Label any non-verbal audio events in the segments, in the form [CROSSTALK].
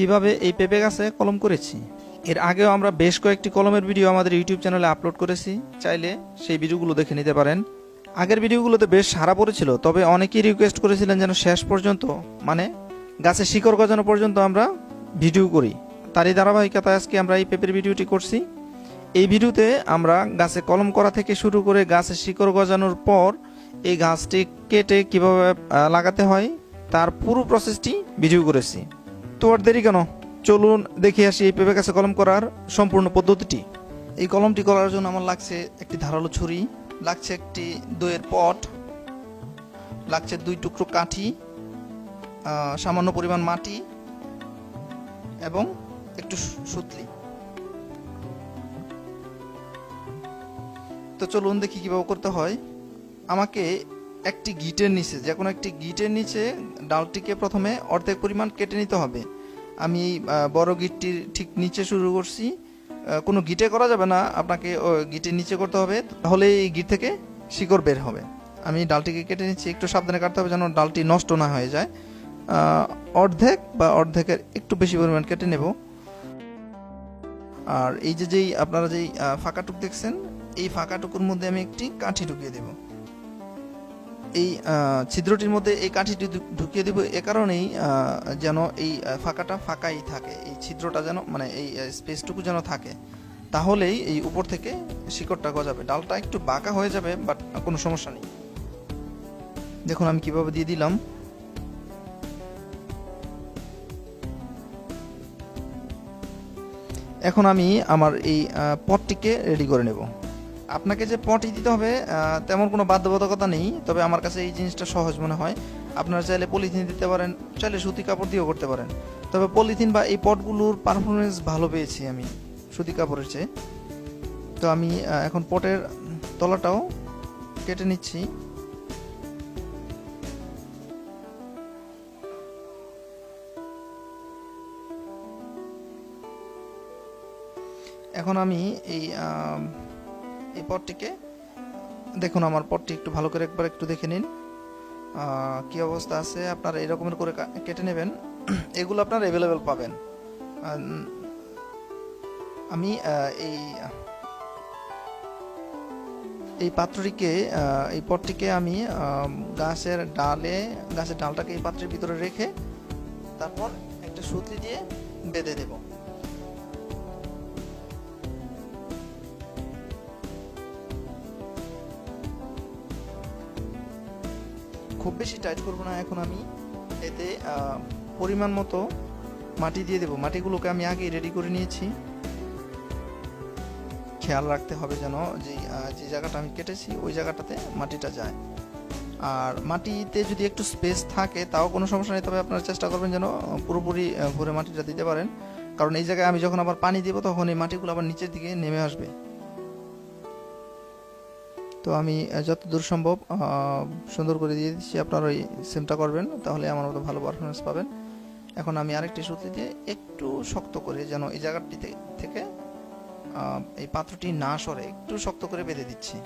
কীভাবে এই পেঁপে গাছে কলম করেছি? এর আগেও আমরা বেশ কয়েকটি কলমের ভিডিও আমাদের ইউটিউব চ্যানেলে আপলোড করেছি। চাইলে সেই ভিডিওগুলো দেখে নিতে পারেন। আগের ভিডিওগুলোতে বেশ সারা পড়েছিল, তবে অনেকেই রিকোয়েস্ট করেছিলেন যেন শেষ পর্যন্ত মানে গাছের শিকড় গজানো পর্যন্ত আমরা ভিডিও করি। তারই ধারাবাহিকতায় আজকে আমরা এই পেঁপের ভিডিওটি করছি। এই ভিডিওতে আমরা গাছে কলম করা থেকে শুরু করে গাছের শিকড় গজানোর পর এই গাছটি কেটে কীভাবে লাগাতে হয়, তার পুরো প্রসেসটি ভিডিও করেছি। তো আর দেরি কেন? চলুন দেখে আসি এই পেঁপে গাছে কলম করার সম্পূর্ণ পদ্ধতিটি। এই কলমটি করার জন্য আমার লাগছে একটি ধারালো ছুরি, লাগছে একটি দইয়ের পট, লাগছে দুই টুকরো কাঠি সামান্য পরিমাণ মাটি এবং একটু সুতলি। তো চলুন দেখি কীভাবে করতে হয়। আমাকে একটি গিটের নিচে যে কোনো একটি গিটের নিচে ডালটিকে প্রথমে অর্ধেক পরিমাণ কেটে নিতে হবে। আমি এই বড় গিটটির ঠিক নিচে শুরু করছি। কোনো গিটে করা যাবে না, আপনাকে গিটের নিচে করতে হবে, তাহলে এই গিট থেকে শিকড় বের হবে। আমি ডালটিকে কেটে নিচ্ছি, একটু সাবধানে কাটতে হবে যেন ডালটি নষ্ট না হয়ে যায়। অর্ধেক বা অর্ধেকের একটু বেশি পরিমাণ কেটে নেব। আর এই যে যেই, আপনারা যেই ফাঁকাটুক দেখছেন, এই ফাঁকাটুকুর মধ্যে আমি একটি কাঠি ঢুকিয়ে দেব। এই ছিদ্রটির মধ্যে এই কাঠিটি ঢুকিয়ে দেব এ কারণেই যেন এই ফাঁকাটা ফাঁকাই থাকে। এই ছিদ্রটা যেন মানে এই স্পেসটুকু যেন থাকে। তাহলেই এই উপর থেকে শিকড়টা গজাবে। ডালটা একটু বাঁকা হয়ে যাবে, বাট কোনো সমস্যা নেই। দেখুন, আমি কীভাবে দিয়ে দিলাম। এখন আমি আমার এই পটটিকে রেডি করে নেব। আপনাকে যে পটই দিতে হবে তেমন কোনো বাধ্যবাধকতা নেই, তবে আমার কাছে এই জিনিসটা সহজ মনে হয়। আপনারা চাইলে পলিথিন দিতে পারেন, চাইলে সুতি কাপড় দিয়েও করতে পারেন। তবে পলিথিন বা এই পটগুলোর পারফরমেন্স ভালো পেয়েছি আমি, সুতি কাপড়ের চেয়ে। তো আমি এখন পটের তলাটাও কেটে নিচ্ছি। এখন আমি এই এই পটটিকে। দেখুন, আমার পটটি একটু ভালো করে একবার একটু দেখে নিন। কি অবস্থা আছে? আপনারা এরকমের করে কেটে নেবেন। [CLEARS THROAT] এগুলো আপনার অ্যাভেলেবেল পাবেন। আমি এই এই পাত্রটিকে এই পটটিকে আমি গাছের ডালে, গাছের ডালটাকে এই পাত্রের ভিতরে রেখে তারপর একটা সুতলি দিয়ে বেঁধে দেবো। খুব বেশি টাইট করব না এখন আমি। এতে পরিমাণ মতো মাটি দিয়ে দেবো। মাটিগুলোকে আমি আগে রেডি করে নিয়েছি। খেয়াল রাখতে হবে যেন যে যে জায়গাটা আমি কেটেছি, ওই জায়গাটাতে মাটিটা যায়। আর মাটিতে যদি একটু স্পেস থাকে, তাও কোনো সমস্যা নেই। তবে আপনারা চেষ্টা করবেন যেন পুরোপুরি ভরে মাটিটা দিতে পারেন। কারণ এই জায়গায় আমি যখন আবার পানি দেবো, তখন এই মাটিগুলো আবার নিচের দিকে নেমে আসবে। তো আমি যতদূর সম্ভব সুন্দর করে দিয়ে দিচ্ছি। আপনারা ওই সেমটা করবেন, তাহলে আমার মতো ভালো পারফরমেন্স পাবেন। এখন আমি আরেকটি সুতি দিয়ে একটু শক্ত করে যেন এই জায়গাটি থেকে এই পাত্রটি না সরে, একটু শক্ত করে বেঁধে দিচ্ছি।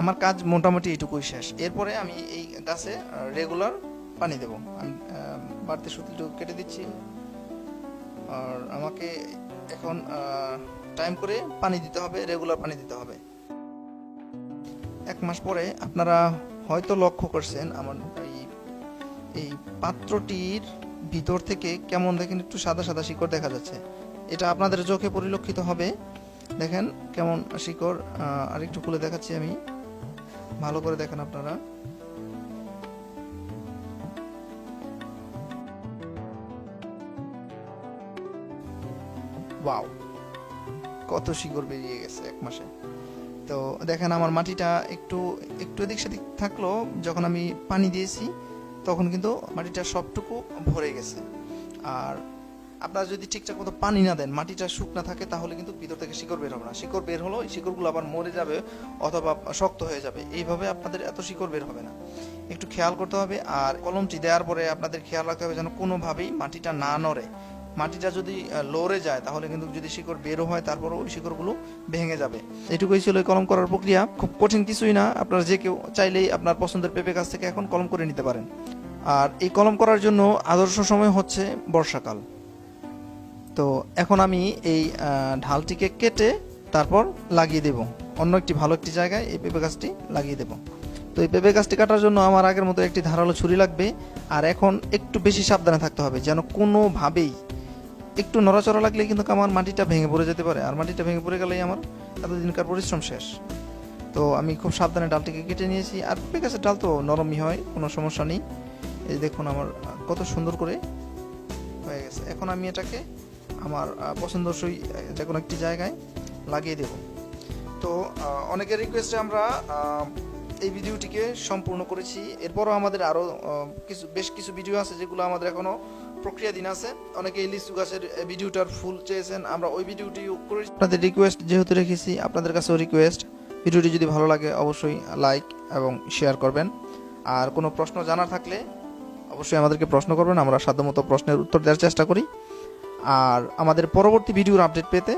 আমার কাজ মোটামুটি এইটুকুই শেষ। এরপরে আমি এই গাছে রেগুলার পানি দেব। আমি বাড়তি সুতিটুকু কেটে দিচ্ছি। আর আমাকে এখন টাইম করে পানি দিতে হবে রেগুলার পানি দিতে হবে। এক মাস পরে আপনারা হয়তো লক্ষ্য করছেন আমার এই এই পাত্রটির ভিতর থেকে কেমন দেখেন একটু সাদা সাদা শিকড় দেখা যাচ্ছে। এটা আপনাদের চোখে পরিলক্ষিত হবে। দেখেন কেমন শিকড় আহ, আরেকটু খুলে দেখাচ্ছি আমি। ভালো করে দেখেন আপনারা। ওয়াও কত শিকড় বেরিয়ে গেছে এক মাসে। তো দেখেন আমার মাটিটা একটু একটু এদিক সেদিক থাকল, যখন আমি পানি দিয়েছি, তখন কিন্তু মাটিটা সবটুকু ভরে গেছে। আর আপনারা যদি ঠিকঠাক মতো পানি না দেন, মাটিটা শুকনা থাকে, তাহলে কিন্তু ভিতর থেকে শিকড় বের হবে না। শিকড় বের হলো শিকড়গুলো আবার মরে যাবে অথবা শক্ত হয়ে যাবে। এইভাবে আপনাদের এত শিকড় বের হবে না। একটু খেয়াল করতে হবে, আর কলমটি দেওয়ার পরে আপনাদের খেয়াল রাখতে হবে যেন কোনোভাবেই মাটিটা না নড়ে। মাটিটা যদি লড়ে যায়, তাহলে কিন্তু যদি শিকড় বেরো হয় তারপরে ওই শিকড়গুলো ভেঙে যাবে। এটুকুই ছিল কলম করার প্রক্রিয়া। খুব কঠিন কিছুই না। আপনারা যে কেউ চাইলেই আপনার পছন্দের পেঁপে গাছ থেকে এখন কলম করে নিতে পারেন। আর এই কলম করার জন্য আদর্শ সময় হচ্ছে বর্ষাকাল। তো এখন আমি এই ঢালটিকে কেটে তারপর লাগিয়ে দেব। অন্য একটি ভালো একটি জায়গায় এই পেঁপে গাছটি লাগিয়ে দেব। তো এই পেঁপে গাছটি কাটার জন্য আমার আগের মতো একটি ধারালো ছুরি লাগবে। আর এখন একটু বেশি সাবধানে থাকতে হবে, যেন কোনোভাবেই একটু নড়াচড়া লাগলে কিন্তু আমার মাটিটা ভেঙে পড়ে যেতে পারে। আর মাটিটা ভেঙে পড়ে গেলেই আমার এতদিনকার পরিশ্রম শেষ। তো আমি খুব সাবধানে ডালটিকে কেটে নিয়েছি। আর পেঁপে গাছের ডাল তো নরমই হয়, কোনো সমস্যা নেই। এই দেখুন আমার কত সুন্দর করে হয়ে গেছে। এখন আমি এটাকে আমার পছন্দসই যে কোনো একটি জায়গায় লাগিয়ে দেব। তো অনেকের রিকোয়েস্টে আমরা এই ভিডিওটিকে সম্পূর্ণ করেছি। এরপরও আমাদের আরও কিছু, বেশ কিছু ভিডিও আছে যেগুলো আমাদের এখনও প্রক্রিয়াধীন আছে। অনেকে লিচু গাছের ভিডিওটার ফুল চেয়েছেন। আমরা ওই ভিডিওটিও করেছি। আপনাদের রিকোয়েস্ট যেহেতু রেখেছি, আপনাদের কাছেও রিকোয়েস্ট ভিডিওটি যদি ভালো লাগে, অবশ্যই লাইক এবং শেয়ার করবেন। আর কোনো প্রশ্ন জানার থাকলে অবশ্যই আমাদেরকে প্রশ্ন করবেন। আমরা সাধ্যমতো প্রশ্নের উত্তর দেওয়ার চেষ্টা করি। আর আমাদের পরবর্তী ভিডিওর আপডেট পেতে